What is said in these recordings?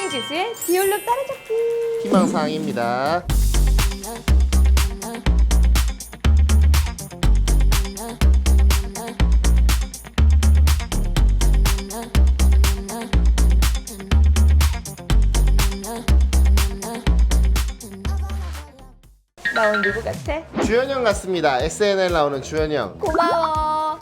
볼팅 지수의 디올로 따라잡기. 희망사항입니다. 나 오늘 누구 같아? 주현영 같습니다. SNL 나오는 주현영. 고마워.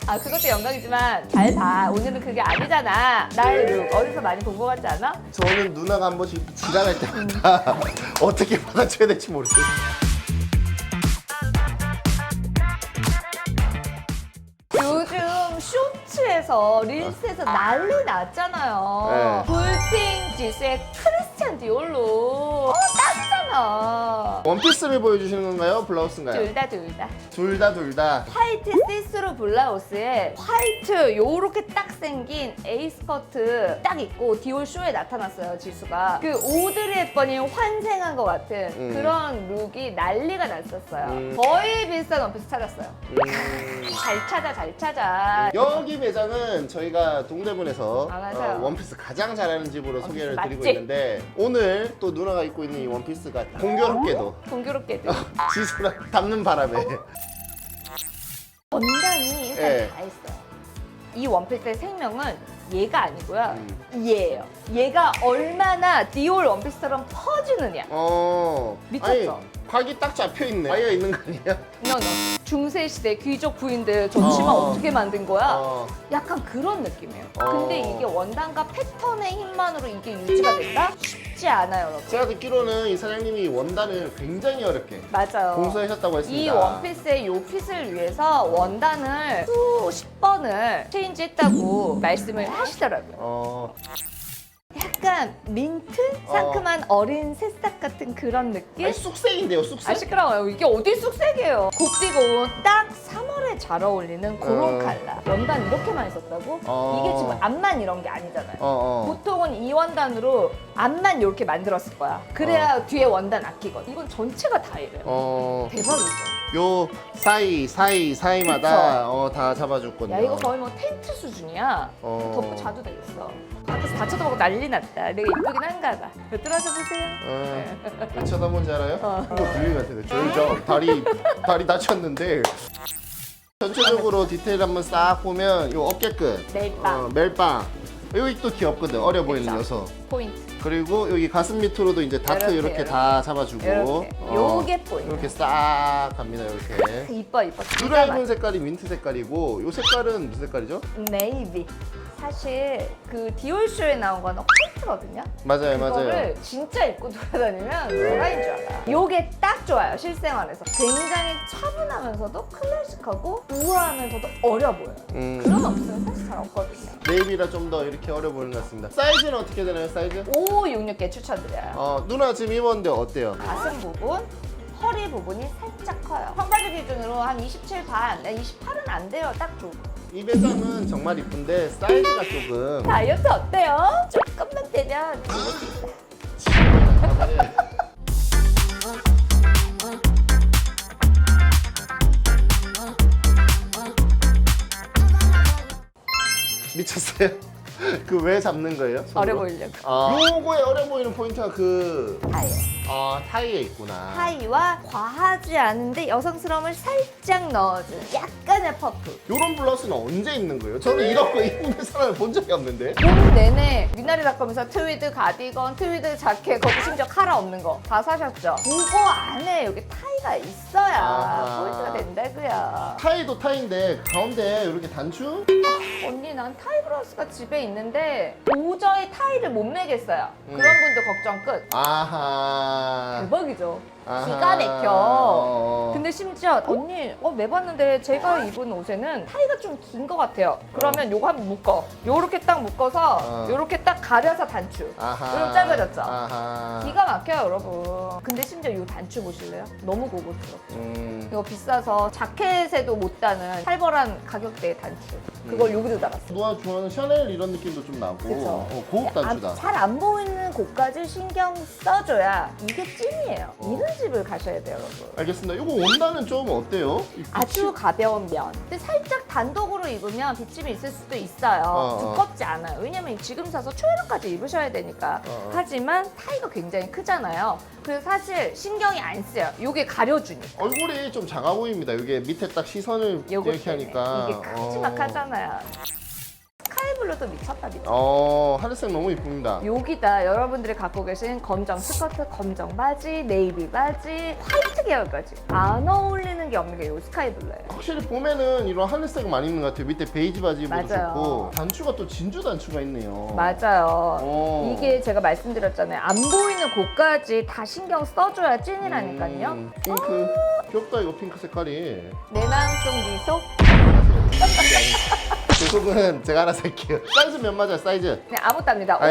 아 그것도 영광이지만 잘 봐. 오늘은 그게 아니잖아. 나의 룩 어디서 많이 본 것 같지 않아? 저는 누나가 한 번씩 지랄할 때마다 어떻게 받아줘야 될지 모르겠어요. 요즘 쇼츠에서 릴스에서 난리 났잖아요. 네. 볼팅 지수의 크리스찬 디올로. 어, 딱잖아. 원피스를 보여주시는 건가요? 블라우스인가요? 둘 다 둘 다. 둘 다 둘 다. 화이트 시스루 블라우스에 화이트 요렇게 딱 생긴 A 스커트 딱 입고 디올 쇼에 나타났어요 지수가 그 오드리 헵번이 환생한 것 같은 음. 그런 룩이 난리가 났었어요 음. 거의 비슷한 원피스 찾았어요 음... 잘 찾아 잘 찾아 여기 매장은 저희가 동대문에서 아, 맞아요. 어, 원피스 가장 잘하는 집으로 소개를 드리고 맛집. 있는데 오늘 또 누나가 입고 있는 이 원피스가 공교롭게도. 공교롭게도. 지수랑 닮는 바람에. 원단이 일단 예. 다 있어요. 이 원피스의 생명은 얘가 아니고요. 음. 얘예요. 얘가 얼마나 디올 원피스처럼 퍼주느냐. 어. 미쳤죠? 아니, 각이 딱 잡혀 있네. 아이가 있는 거 아니야? 너너 중세 시대 귀족 부인들 저 치마 어. 어. 떻게 만든 거야? 어. 약간 그런 느낌이에요. 어. 근데 이게 원단과 패턴의 힘만으로 이게 유지가 된다? 쉽지 않아요, 여러분. 제가 듣기로는 이 사장님이 원단을 굉장히 어렵게 맞아요. 공수하셨다고 했습니다. 이 원피스의 요 핏을 위해서 원단을 수십 번을 체인지했다고 말씀을 하시더라고요. 어, 약간 민트? 어. 상큼한 어 린 새싹 같은 그런 느낌? 아니 쑥색인데요, 쑥색? 아 시끄러워요. 이게 어디 쑥색이에요. 곱디고 딱 3 월에 잘 어울리는 그런 어. 칼라. 원단 이렇게 많이 썼다고? 어. 이게 지금 앞만 이런 게 아니잖아요. 어, 어. 보통은 이 원단으로 앞만 이렇게 만들었을 거야. 그래야 뒤에 원단 아끼거든. 이건 전체가 다 이래요. 어, 대박이죠. 요 사이, 사이, 사이마다 어, 다 잡아줬거든요. 야 이거 거의 뭐 텐트 수준이야. 어. 덮고 자도 되겠어. 밖에서 다 쳐다보고 난리 났다. 내가 이쁘긴 한가 봐. 들어서 보세요. 어, 왜 쳐다본지 알아요? 어. 이거 것 같아요. 저희 저 다리, 다리 다쳤는데 전체적으로 디테일 한번 싹 보면 요 어깨끝, 멜빵. 어, 멜빵 여기 또 귀엽거든 어려 보이는 그쵸. 녀석 포인트. 그리고 여기 가슴 밑으로도 이제 다트 이렇게, 이렇게, 이렇게. 다 잡아주고 이렇게. 어, 요게 포인트. 이렇게 싹 갑니다 이렇게 이뻐 이뻐. 진짜. 입은 색깔이 민트 색깔이고 요 색깔은 무슨 색깔이죠? 네이비. 사실 그 디올 쇼에 나온 거는 화이트거든요. 맞아요 맞아요 그거를 진짜 입고 돌아다니면 노라인 줄 알아. 요게 딱 좋아요 실생활에서. 굉장히 차분하면서도 클래식하고 우아하면서도 어려 보여요. 음, 그런 없으면 사실 잘 없거든요. 네이비라 좀 더 이렇게 어려 보이는 것 같습니다 사이즈는 어떻게 되나요 사이즈? 5566개 추천드려요. 어 누나 지금 입었는데 어때요? 가슴 부분, 허리 부분이 살짝 커요. 청바지 기준으로 한 27 반, 28은 안 돼요. 딱 좋고. 이 배상은 정말 이쁜데 사이즈가 조금 다이어트 어때요? 조금만 되면. 미쳤어요? 그 왜 잡는 거예요? 손으로? 어려 보이려고. 아, 요거에 어려 보이는 포인트가 그 타이. 아, 타이에 있구나. 타이와 과하지 않은데 여성스러움을 살짝 넣어준 약간의 퍼프. 요런 블라우스는 언제 입는 거예요? 저는 이런 거 입는 사람을 본 적이 없는데. 봄 내내 미나리닷컴에서 트위드 가디건, 트위드 자켓, 거기 심지어 카라 없는 거 다 사셨죠? 그거 안에 여기 타 이가 있어야 아하. 포인트가 된다고요. 타이도 타이인데 가운데 이렇게 단추? 언니 난 타이 브라우스가 집에 있는데 도저히 타이를 못 매겠어요. 음. 그런 분들 걱정 끝. 아하. 대박이죠. 아하. 기가 막혀. 어. 심지어 언니 어 매봤는데 제가 입은 옷에는 타이가 좀 긴 것 같아요. 그러면 요거 한번 묶어. 요렇게 딱 묶어서 어. 요렇게 딱 가려서 단추. 아하. 그럼 짧아졌죠? 아하. 기가 막혀요 여러분. 근데 심지어 요 단추 보실래요? 너무 고급스럽죠. 음. 이거 비싸서 자켓에도 못 다는 살벌한 가격대의 단추. 그걸 여기도 달았어. 누가 좋아하는 샤넬 이런 느낌도 좀 나고 그쵸. 어, 고급 단추다. 잘 안 보이는 곳까지 신경 써줘야 이게 찐이에요. 어. 이런 집을 가셔야 돼요, 여러분. 알겠습니다. 이거 원단은 좀 어때요? 이 아주 가벼운 면. 근데 살짝 단독으로 입으면 빗짐이 있을 수도 있어요. 어, 어. 두껍지 않아요. 왜냐면 지금 사서 초여름까지 입으셔야 되니까. 어, 어. 하지만 타이가 굉장히 크잖아요. 그래서 사실 신경이 안 쓰여요. 요게 가려주니까. 얼굴이 좀 작아 보입니다. 이게 밑에 딱 시선을 요거 이렇게 때문에. 하니까 이게 큼지막하잖아요. 스카이블루도 미쳤다 미쳤다. 어, 하늘색 너무 이쁩니다. 여기다 여러분들이 갖고 계신 검정 스커트, 검정 바지, 네이비 바지, 화이트 계열까지 안 어울리는 게 없는 게 요 스카이 블루예요. 확실히 봄에는 이런 하늘색을 많이 입는 것 같아요. 밑에 베이지 바지 입어도 맞아요. 좋고 단추가 또 진주 단추가 있네요. 맞아요. 어. 이게 제가 말씀드렸잖아요. 안 보이는 곳까지 다 신경 써줘야 찐이라니까요. 음, 핑크. 귀엽다 이거 핑크 색깔이. 내 마음 속 미소? 그 속은 제가 알아서 할게요. 사이즈 몇 맞아요? 사이즈? 네, 아무답니다. 566.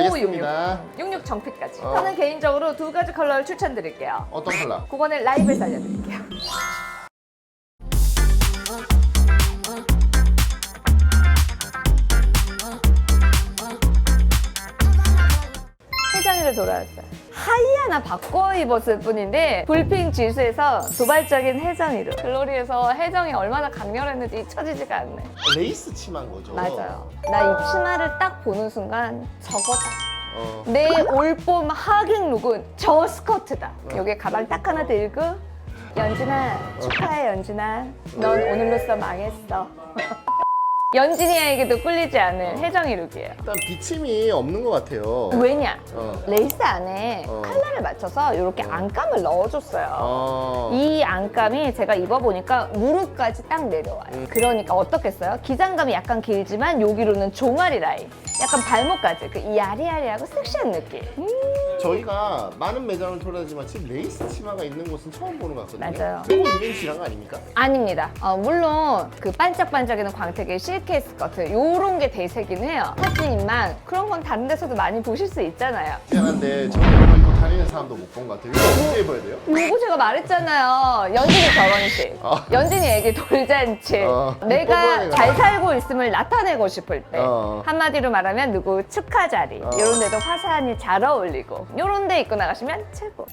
알겠습니다. 66 정핏까지. 어. 저는 개인적으로 두 가지 컬러를 추천드릴게요. 어떤 컬러? 그거는 라이브에서 알려드릴게요. 회장이를 돌아왔어요. 하이하나 바꿔 입었을 뿐인데 불핑 지수에서 도발적인 해정이로 글로리에서 해정이 얼마나 강렬했는지 잊혀지지가 않네. 레이스 치마인 거죠? 맞아요. 나 이 치마를 딱 보는 순간 저거다. 어. 내 올봄 하객 룩은 저 스커트다. 여기 가방 딱 하나 들고 연진아 축하해 연진아. 넌 오늘로써 망했어. 연진이에게도 꿀리지 않은 혜정이 룩이에요. 일단 비침이 없는 것 같아요. 왜냐? 어. 레이스 안에 어. 컬러를 맞춰서 이렇게 안감을 넣어줬어요. 어. 이 안감이 제가 입어보니까 무릎까지 딱 내려와요. 음. 그러니까 어떻겠어요? 기장감이 약간 길지만 여기로는 종아리 라인. 약간 발목까지 그 야리야리하고 섹시한 느낌. 음, 저희가 많은 매장을 돌아다니지만 지금 레이스 치마가 있는 곳은 처음 보는 것 같거든요. 맞아요. 이거 유행시한 거 아닙니까? 아닙니다. 어, 물론 그 반짝반짝이는 광택의 실케 스커트 요런 게 대세긴 해요. 하지만 그런 건 다른 데서도 많이 보실 수 있잖아요. 미안한데 저는 다니는 사람도 못 본 것 같아요. 이거 언제 입어야 돼요? 요거 제가 말했잖아요. 연진이 결혼식, 아. 연진이 애기 돌잔치. 어. 내가 뽑아내가. 잘 살고 있음을 나타내고 싶을 때 어. 한마디로 말하면 누구 축하 자리 어. 이런 데도 화사하니 잘 어울리고 요런 데 입고 나가시면 최고.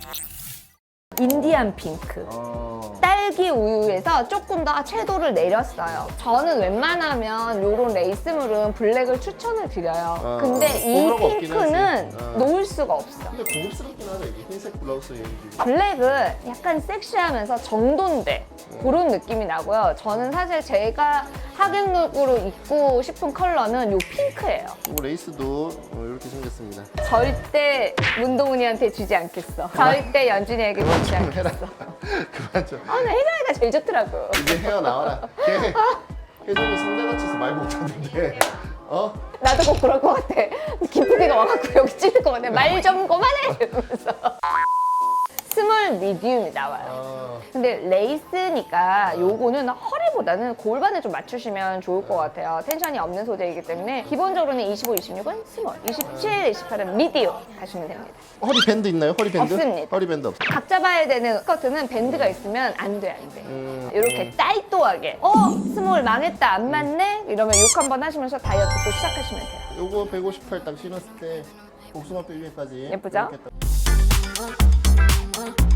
인디안 핑크. 어. 딸 기 우유에서 조금 더 채도를 내렸어요. 저는 웬만하면 요런 레이스물은 블랙을 추천을 드려요. 어, 근데 이 호불호가 없긴 핑크는 하지. 어. 놓을 수가 없어. 근데 고급스럽긴 하다 이게 흰색 블라우스 얘기. 블랙은 약간 섹시하면서 정돈돼 그런 느낌이 나고요. 저는 사실 제가 하객룩으로 입고 싶은 컬러는 요 핑크예요. 이 레이스도 어, 이렇게 생겼습니다. 절대 문동훈이한테 주지 않겠어. 절대 연준이에게 주지 좀 해라. 않겠어. 그만 좀. 아, 나 혜정이가 제일 좋더라고. 이제 헤어 나와라. 걔 혜정이 성대같이서 말 못하는데. 어? 나도 꼭 그럴 것 같아. 김PD가 와갖고 여기 찌를 것 같아. 말 좀 그만해! 이러면서. 스몰 미디움이 나와요. 어. 근데 레이스니까 요거는 허리보다는 골반에 좀 맞추시면 좋을 것 같아요. 텐션이 없는 소재이기 때문에 기본적으로는 25, 26은 스몰, 27, 28은 미디움 가시면 됩니다. 허리 밴드 있나요? 허리 밴드? 없습니다. 허리 밴드 없어. 각 잡아야 되는 스커트는 밴드가 있으면 안 돼, 안 돼. 음, 이렇게 따이또하게 어? 스몰 망했다, 안 맞네? 이러면 욕 한번 하시면서 다이어트 또 시작하시면 돼요. 요거 158 딱 신었을 때 복숭아 뼈 위에까지 예쁘죠? 이렇게 딱- now.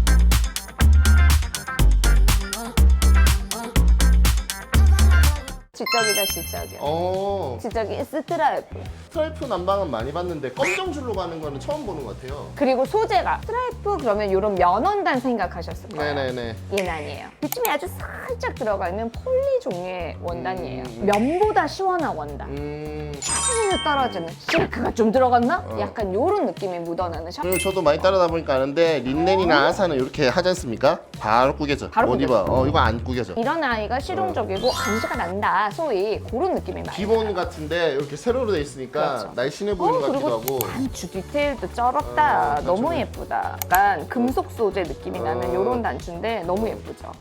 지적이다, 지적이야. 어 지적이 스트라이프. 스트라이프 난방은 많이 봤는데 검정 줄로 가는 거는 처음 보는 것 같아요. 그리고 소재가 스트라이프 그러면 이런 면원단 생각하셨을 거예요. 네네네. 얘는 아니에요. 비침이 아주 살짝 들어가 있는 폴리 종류의 원단이에요. 음. 면보다 시원한 원단. 음 샤인이 떨어지는 실크가 좀 들어갔나? 어. 약간 이런 느낌이 묻어나는 샤. 그리고 저도 많이 따라다 보니까 아는데 린넨이나 아사는 이렇게 하지 않습니까? 바로 구겨져. 바로 못 구겨져. 입어. 어 이거 안 구겨져. 이런 아이가 실용적이고 간지가 난다. 소위 그런 느낌이 많이 기본 나요. 같은데 이렇게 세로로 돼 있으니까 그렇죠. 날씬해 보이는 어, 것 같기도 그리고 하고. 단추 디테일도 쩔었다. 어, 너무 단추네. 예쁘다. 약간 금속 소재 느낌이 나는 어. 이런 단추인데 너무 예쁘죠.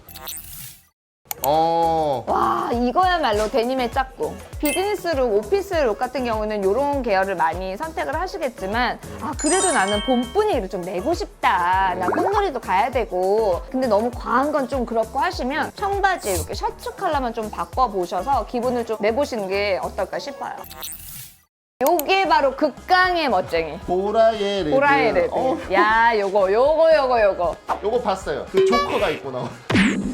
어. 와 이거야말로 데님의 짝꿍 비즈니스룩, 오피스룩 같은 경우는 이런 계열을 많이 선택을 하시겠지만 아 그래도 나는 봄 분위기를 좀 내고 싶다 나 꽃놀이도 가야 되고 근데 너무 과한 건 좀 그렇고 하시면 청바지 이렇게 셔츠 컬러만 좀 바꿔보셔서 기분을 좀 내보시는 게 어떨까 싶어요 요게 바로 극강의 멋쟁이. 보라의 레드. 보라의 레드. 어, 야, 요거, 요거, 요거, 요거. 요거 봤어요. 그 조커가 있고 나온.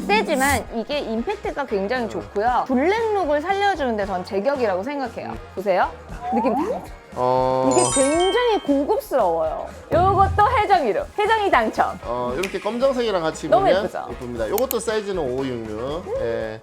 세지만 이게 임팩트가 굉장히 좋고요. 블랙룩을 살려주는데 전 제격이라고 생각해요. 보세요. 느낌 다르죠? 어. 이게 굉장히 고급스러워요. 요것도 혜정이로. 혜정이 당첨. 어, 이렇게 검정색이랑 같이 너무 보면 예쁘죠? 예쁩니다. 요것도 사이즈는 566. 예.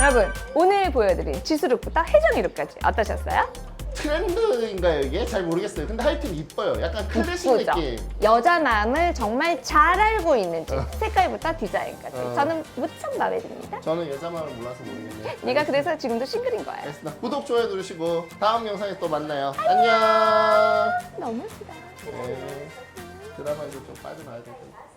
여러분, 오늘 보여드린 지수룩부터 혜정 이룩까지 어떠셨어요? 트렌드인가요 이게? 잘 모르겠어요. 근데 하여튼 이뻐요. 약간 클래식 이쁘죠? 느낌. 여자 마음을 정말 잘 알고 있는 집. 색깔부터 디자인까지. 어. 저는 무척 마음에 듭니다. 저는 여자 마음을 몰라서 모르겠네요. 네가 그래서 지금도 싱글인 거야. 알겠습니다. 구독, 좋아요 누르시고 다음 영상에 또 만나요. 안녕. 너무 예쁘다. 네. 드라마에도 좀 빠져나야 될 것 같아요.